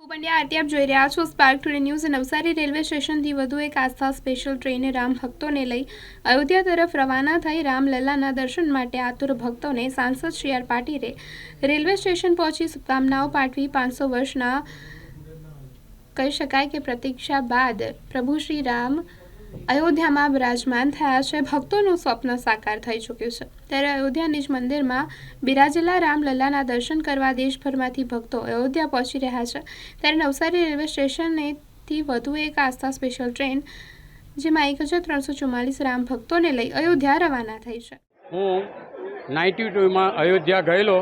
હું પંડ્યા આરતી આપ જોઈ રહ્યા છો spark today news Navsari railway સ્ટેશનથી વધુ એક આસ્થા સ્પેશિયલ ટ્રેને રામ ભક્તોને લઈ અયોધ્યા તરફ રવાના થઈ રામલલ્લાના દર્શન માટે આતુર ભક્તોને સાંસદ શ્રી આર પાટીલે રેલવે સ્ટેશન પહોંચી શુભકામનાઓ પાઠવી. પાંચસો વર્ષના કહી શકાય કે પ્રતીક્ષા બાદ પ્રભુ શ્રી રામ અયોધ્યામાં બિરાજમાન થયા છે. ભક્તોનું સ્વપ્ન સાકાર થઈ ચૂક્યું છે. ત્યારે અયોધ્યા નિજ મંદિરમાં બિરાજેલા રામલલ્લાના દર્શન કરવા દેશભરમાંથી ભક્તો અયોધ્યા પહોંચી રહ્યા છે. ત્યારે નવસારી રેલવે સ્ટેશનેથી વધુ એક આસ્થા સ્પેશિયલ ટ્રેન, જેમાં એક હજાર ત્રણસો ચુમ્માલીસ રામ ભક્તોને લઈ અયોધ્યા રવાના થઈ છે. હું નાઇન્ટી ટુમાં અયોધ્યા ગયેલો,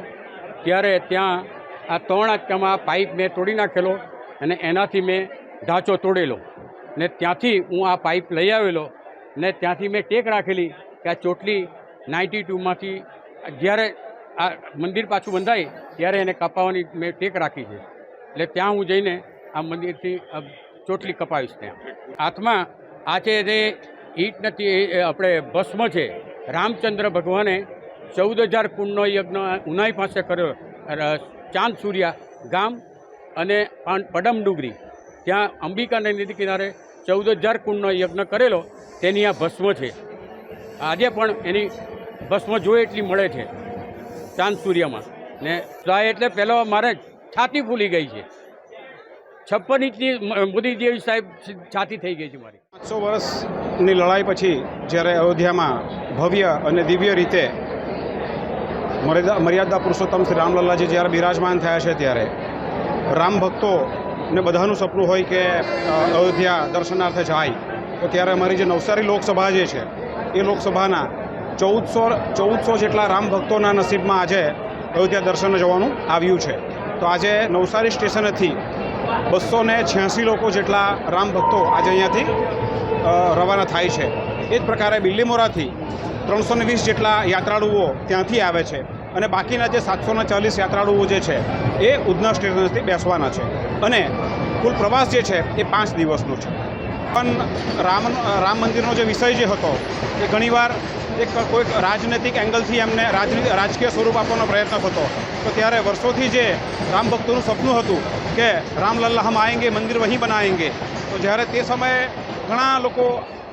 ત્યારે ત્યાં આ ત્રણ આંચકામાં પાઇપ મેં તોડી નાખેલો અને એનાથી મેં ઢાંચો તોડેલો. ને ત્યાંથી હું આ પાઇપ લઈ આવેલો ને ત્યાંથી મેં ટેક રાખેલી કે આ ચોટલી નાઇન્ટી ટુમાંથી જ્યારે આ મંદિર પાછું બંધાય ત્યારે એને કપાવવાની મેં ટેક રાખી છે. એટલે ત્યાં હું જઈને આ મંદિરથી ચોટલી કપાવીશ ત્યાં. હાથમાં આ છે જે ઈટ નથી આપણે ભસ્મ છે, રામચંદ્ર ભગવાને ચૌદ હજાર કુંડનો યજ્ઞ ઉનાઈ પાસે કર્યો ચાંદ સૂર્યા ગામ અને પડમ ડુંગરી ત્યાં અંબિકા નદી કિનારે ચૌદ હજાર કુંડનો યજ્ઞ કરેલો, તેની આ ભસ્મ છે. આજે પણ એની ભસ્મ જોઈએ એટલી મળે છે ચાંદ સૂર્યમાં. ને જાય એટલે પહેલો મારે છાતી ફૂલી ગઈ છે. છપ્પન ઇંચની મોદી સાહેબ છાતી થઈ ગઈ છે મારી. પાંચસો વર્ષની લડાઈ પછી જ્યારે અયોધ્યામાં ભવ્ય અને દિવ્ય રીતે મર્યાદા મર્યાદા પુરુષોત્તમ શ્રી રામલલ્લાજી જ્યારે બિરાજમાન થયા છે ત્યારે, રામ ભક્તોને બધાનું સપનું હોય કે અયોધ્યા દર્શનાર્થે જાય. તો ત્યારે અમારી જે નવસારી લોકસભા જે છે, એ લોકસભાના ચૌદસો ચૌદસો જેટલા રામ ભક્તોના નસીબમાં આજે અયોધ્યા દર્શને જવાનું આવ્યું છે. તો આજે નવસારી સ્ટેશનેથી બસો ને છ્યાસી લોકો જેટલા રામ ભક્તો આજે અહીંયાથી રવાના થાય છે. એ જ પ્રકારે બિલ્લીમોરાથી ત્રણસો વીસ જેટલા યાત્રાળુઓ ત્યાંથી આવે છે. અને બાકીના જે સાતસોને ચાલીસ યાત્રાળુઓ જે છે, એ ઉધના સ્ટેશનથી બેસવાના છે. અને કુલ પ્રવાસ જે છે, એ પાંચ દિવસનો છે. પણ રામ રામ મંદિરનો જે વિષય જે હતો, એ ઘણીવાર એક કોઈક રાજનૈતિક એંગલથી એમને રાજકીય સ્વરૂપ આપવાનો પ્રયત્ન થતો. તો ત્યારે વર્ષોથી જે રામ ભક્તોનું સપનું હતું કે રામલલ્લા હમ આએંગે મંદિર વહીં બનાએંગે તો જ્યારે તે સમયે ઘણા લોકો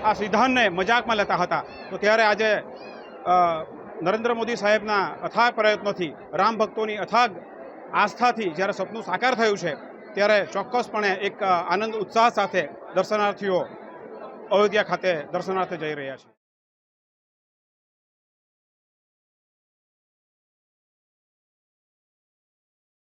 આ સિદ્ધાંતને મજાકમાં લેતા હતા. તો ત્યારે આજે નરેન્દ્ર મોદી સાહેબના અથાગ પ્રયત્નોથી, રામ ભક્તોની અથાગ આસ્થાથી જ્યારે સપનું સાકાર થયું છે, ત્યારે ચોક્કસપણે એક આનંદ, ઉત્સાહ સાથે દર્શનાર્થીઓ અયોધ્યા ખાતે દર્શનાર્થે જઈ રહ્યા છે.